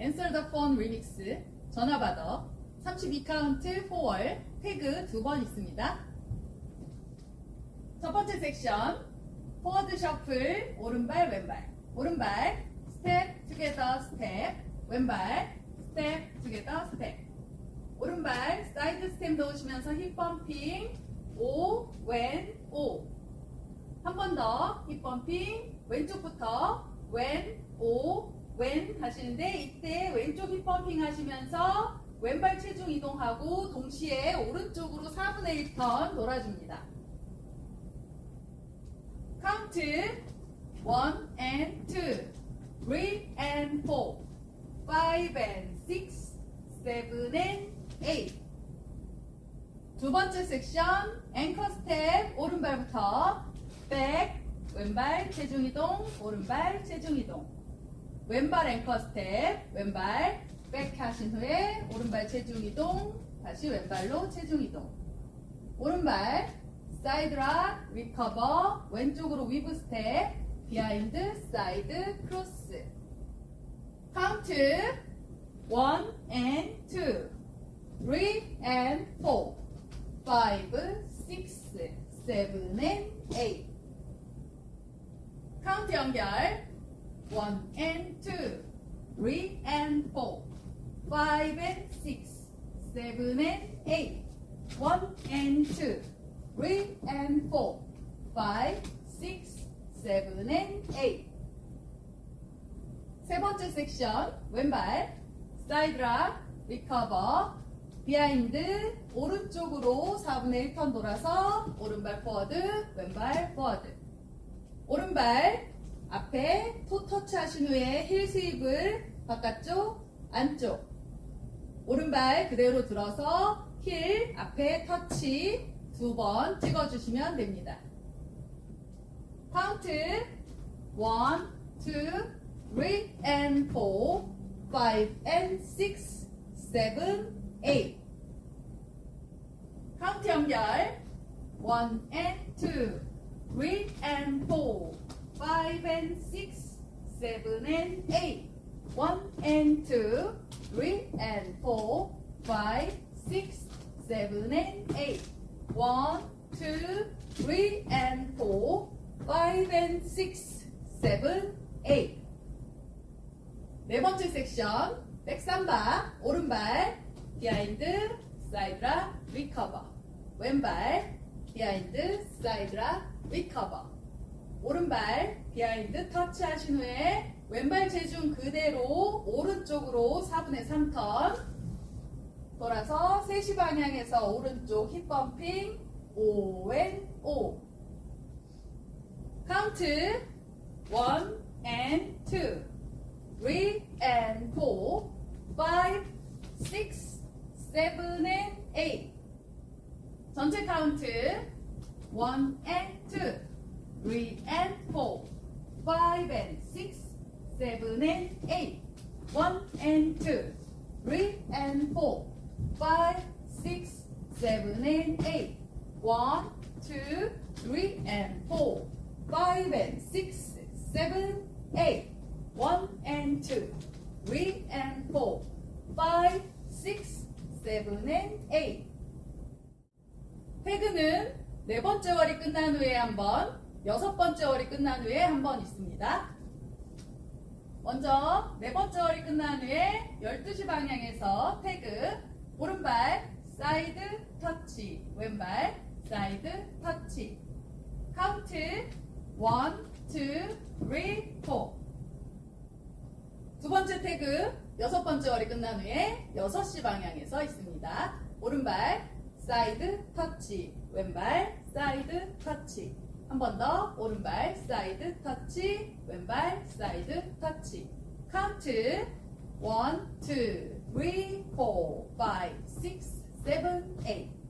Answer the phone remix 전화 받아 32카운트 4월 태그 두 번 있습니다. 첫 번째 섹션 포워드 셔플 오른발 왼발 오른발 스텝 투게더 스텝 왼발 스텝 투게더 스텝 오른발 사이드 스텝 넣으시면서 힙 펌핑 오, 왼, 오. 한 번 더 힙 펌핑 왼쪽부터 왼, 오, 왼 하시는데 이때 왼쪽 힙 펌핑 하시면서 왼발 체중 이동하고 동시에 오른쪽으로 4분의 1턴 돌아줍니다. 카운트 1 and 2 3 and 4 5 and 6 7 and 8 두 번째 섹션 앵커 스텝 오른발부터 백 왼발 체중 이동 오른발 체중 이동 왼발 앵커 스텝 왼발 백 하신 후에 오른발 체중 이동 다시 왼발로 체중 이동. 오른발 사이드 락 리커버 왼쪽으로 위브 스텝 비하인드 사이드 크로스 카운트 1 and 2 3 and 4 5 6 7 and 8 카운트 연결 1 and 2 3 and 4 5 and 6 7 and 8 1 and 2 3 and 4 5 6 7 and 8 세 번째 섹션 왼발. 사이드락 리커버 비하인드 오른쪽으로 4분의 1턴 돌아서 오른발 포워드 왼발 포워드 오른발 앞에 토 터치 하신 후에 힐 스윕을 바깥쪽 안쪽. 오른발 그대로 들어서 힐 앞에 터치 두 번 찍어주시면 됩니다. 카운트 1, 2, 3 and 4, 5 and 6, 7, 8 카운트 연결. 1 and 2, 3 and 4, 5 and 6, 7 and 8 1 and 2, 3 and 4, 5, 6, 7 and 8 1, 2, 3 and 4, 5 and 6, 7, 8 네 번째 섹션 백삼바 오른발 비하인드 사이드라 리커버 왼발 비하인드 사이드라 리커버 오른발 비하인드 터치 하신 후에 왼발 체중 그대로 오른쪽으로 4분의 3턴. 돌아서 3시 방향에서 오른쪽 힙 펌핑 O 앤 O. 카운트 1 and 2 3 and 4 5 6 7 and 8 전체 카운트 1 and 2 3 and 4 5 and 6 7 and 8 1 and 2 3 and 4 5 6 7 and 8 1 2 3 and 4 5 and 6 7 8 1 and 2 3 and 4 5 6 7 and 8 태그는 네 번째 월이 끝난 후에 한 번, 여섯 번째 월이 끝난 후에 한 번 있습니다. 먼저 네 번째 월이 끝난 후에 12시 방향에서 태그 오른발 사이드 터치 왼발 사이드 터치 카운트 1, 2, 3, 4 두 번째 태그 여섯 번째 월이 끝난 후에 6시 방향에서 있습니다. 오른발 사이드 터치 왼발 사이드 터치 한 번 더. 오른발 사이드 터치. 왼발 사이드 터치. 카운트. 1, 2, 3, 4, 5, 6, 7, 8